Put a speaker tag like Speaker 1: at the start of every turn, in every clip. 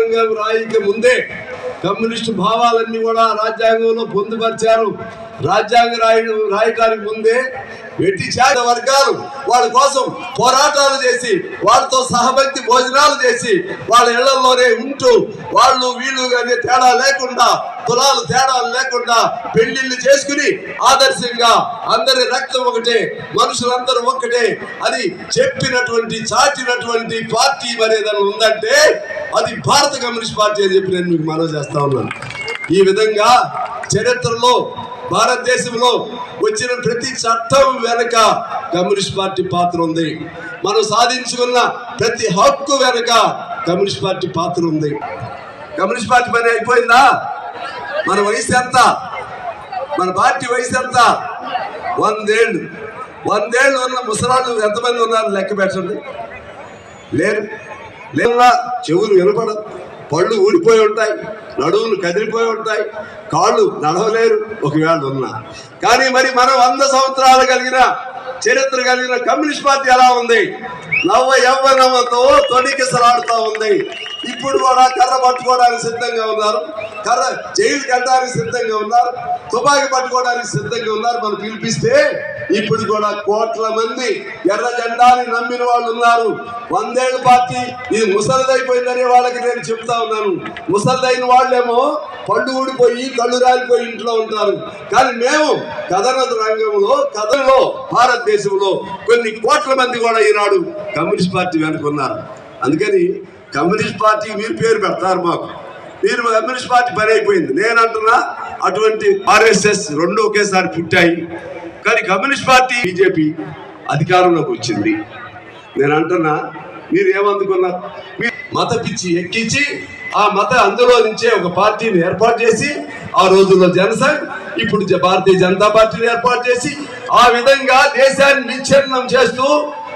Speaker 1: రాజ్యాంగం రాయికి ముందే కమ్యూనిస్టు భావాలన్నీ కూడా రాజ్యాంగంలో పొందుపరిచారు. రాజ్యాంగం రాయ రాయటానికి ముందే వెట్టి చేత వర్గాలు వాళ్ళ కోసం పోరాటాలు చేసి వాళ్ళతో సహభక్తి భోజనాలు చేసి వాళ్ళ ఇళ్ళలోనే ఉంటూ వాళ్ళు వీళ్ళు అనే తేడా లేకుండా కులాలు తేడాలు లేకుండా పెళ్ళిళ్ళు చేసుకుని ఆదర్శంగా అందరి రక్తం ఒకటే మనుషులందరూ ఒక్కటే అని చెప్పినటువంటి చాటినటువంటి పార్టీ మరేదైనా ఉందంటే అది భారత కమ్యూనిస్ట్ పార్టీ అని చెప్పి నేను మీకు మనవి చేస్తా ఉన్నాను. ఈ విధంగా చరిత్రలో భారతదేశంలో వచ్చిన ప్రతి చట్టం వెనుక కమ్యూనిస్ట్ పార్టీ పాత్ర ఉంది. మనం సాధించుకున్న ప్రతి హక్కు వెనుక కమ్యూనిస్ట్ పార్టీ పాత్ర ఉంది. కమ్యూనిస్ట్ పార్టీ పని అయిపోయిందా? మన వయసు ఎంత? మన పార్టీ వయసు ఎంత? వందేళ్ళు. వందేళ్ళు ఉన్న ముసలాళ్ళు ఎంతమంది ఉన్నారు? లెక్క పెట్టండి. లేరు. లేదా చెవులు వినపడవు. పళ్ళు ఊడిపోయి ఉంటాయి. నడువులు కదిలిపోయి ఉంటాయి. కాళ్ళు నడవలేరు. ఒకవేళ ఉన్నా. కానీ మరి మనం వంద సంవత్సరాలు కలిగిన చరిత్ర కలిగిన కమ్యూనిస్ట్ పార్టీ ఎలా ఉంది? నవ్వ యవ్వనమతో తొడికిసలాడుతూ ఉంది. ఇప్పుడు కూడా కర్ర పట్టుకోవడానికి సిద్ధంగా ఉన్నారు. కర్ర జైలు కట్టడానికి సిద్ధంగా ఉన్నారు. తుపాకి పట్టుకోవడానికి సిద్ధంగా ఉన్నారు. మనం పిలిపిస్తే ఇప్పుడు కూడా కోట్ల మంది ఎర్ర జెండాని నమ్మిన వాళ్ళు ఉన్నారు. వందేళ్ళ పార్టీ ఇది ముసలిదైపోయిందనే వాళ్ళకి నేను చెప్తా ఉన్నాను. ముసలిదైన వాళ్ళేమో పళ్ళు ఊడిపోయి కళ్ళు రాలిపోయి ఇంట్లో ఉంటారు. కానీ మేము కథన రంగంలో కథలో భారతదేశంలో కొన్ని కోట్ల మంది కూడా ఈనాడు కమ్యూనిస్ట్ పార్టీ వెనుకున్నారు అందుకని కమ్యూనిస్ట్ పార్టీ మీరు పేరు పెడతారు మాకు. మీరు కమ్యూనిస్ట్ పార్టీ పని అయిపోయింది. నేను అంటున్నా అటువంటి ఆర్ఎస్ఎస్ రెండు ఒకేసారి పుట్టాయి. కానీ కమ్యూనిస్ట్ పార్టీ బీజేపీ అధికారంలోకి వచ్చింది. నేను అంటున్నా మీరు ఏమందుకున్నారు మీరు మత పిచ్చి ఎక్కించి ఆ మత అందులో నుంచే ఒక పార్టీని ఏర్పాటు చేసి ఆ రోజుల్లో జనసంఘ్ ఇప్పుడు భారతీయ జనతా పార్టీని ఏర్పాటు చేసి ఆ విధంగా దేశాన్ని విచ్ఛిన్నం చేస్తూ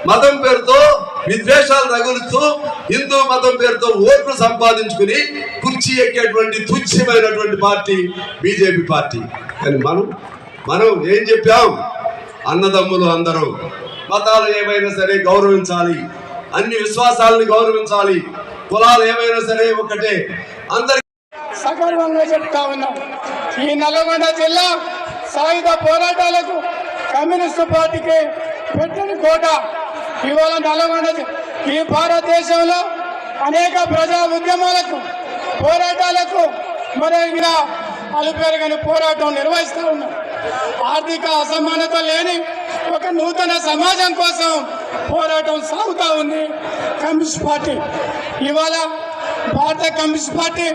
Speaker 1: మతం పేరుతో విద్వేషాలు తగులుతూ హిందూ మతం పేరుతో ఓట్లు సంపాదించుకుని కుర్చీ ఎక్కేటువంటి తుచ్చమైనటువంటి పార్టీ బీజేపీ పార్టీ. కానీ మనం మనం ఏం చెప్పాం? అన్నదమ్ములు అందరూ మతాలు ఏమైనా సరే గౌరవించాలి. అన్ని విశ్వాసాలను గౌరవించాలి. కులాలు ఏమైనా సరే ఒకటే అందరి
Speaker 2: సగర్వంగా చెప్తా ఉన్నాం. ఈ నల్గొండ జిల్లా సాయుధ పోరాటాలకు కమ్యూనిస్టు పార్టీకి పెట్టిన కోట ఇవాళ నల్గొండ ఈ భారతదేశంలో అనేక ప్రజా ఉద్యమాలకు పోరాటాలకు మరి ఇలా అలుపెరగని పోరాటం నిర్వహిస్తూ ఉన్నాం. ఆర్థిక అసమానత లేని ఒక నూతన సమాజం కోసం పోరాటం సాగుతూ ఉంది. Communist party. ఇవాళ భారత కమ్యూనిస్ట్ పార్టీ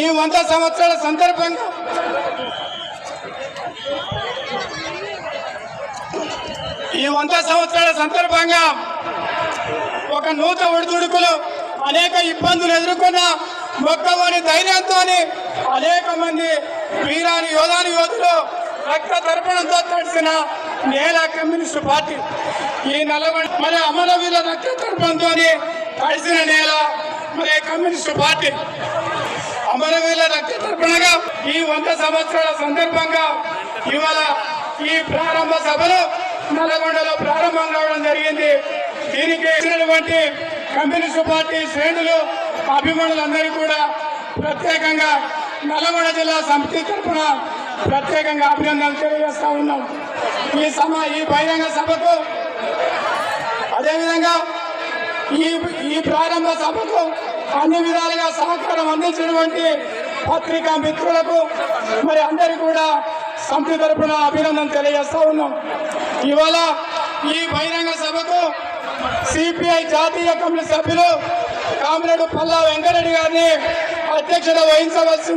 Speaker 2: ఈ వంద సంవత్సరాల సందర్భంగా ఈ వంద సంవత్సరాల సందర్భంగా ఒక నూతన ఒడిదుడుకులు అనేక ఇబ్బందులు ఎదుర్కొన్న మొక్కవని ధైర్యంతో అనేక మంది వీరాని యోధాని యోధులు రక్త తర్పణంతో తడిసిన నేల కమ్యూనిస్టు పార్టీ. ఈ నలభై మరి అమరవీరుల రక్త కలిసిన నేల మరి కమ్యూనిస్టు పార్టీ. అమరవీరుల రక్త ఈ వంద సంవత్సరాల సందర్భంగా ఇవాళ ఈ ప్రారంభ సభలు నల్గొండలో ప్రారంభం కావడం జరిగింది. దీనికి కమ్యూనిస్ట్ కమ్యూనిస్టు పార్టీ శ్రేణులు అభిమానులందరికీ కూడా ప్రత్యేకంగా నల్గొండ జిల్లా సమితి తరఫున ప్రత్యేకంగా అభినందనలు తెలియజేస్తా ఉన్నాం. ఈ సమ ఈ బహిరంగ సభకు అదేవిధంగా ఈ ఈ ప్రారంభ సభకు అన్ని విధాలుగా సహకారం అందించినటువంటి పత్రికా మిత్రులకు మరి అందరికీ కూడా సమితి తరపున అభినందన తెలియజేస్తా ఉన్నాం. ఇవాళ ఈ బహిరంగ సభకు సిపిఐ జాతీయ కమిటీ సభ్యులు కామరేడు పల్లా వెంకరెడ్డి గారిని అధ్యక్షత వహించవలసి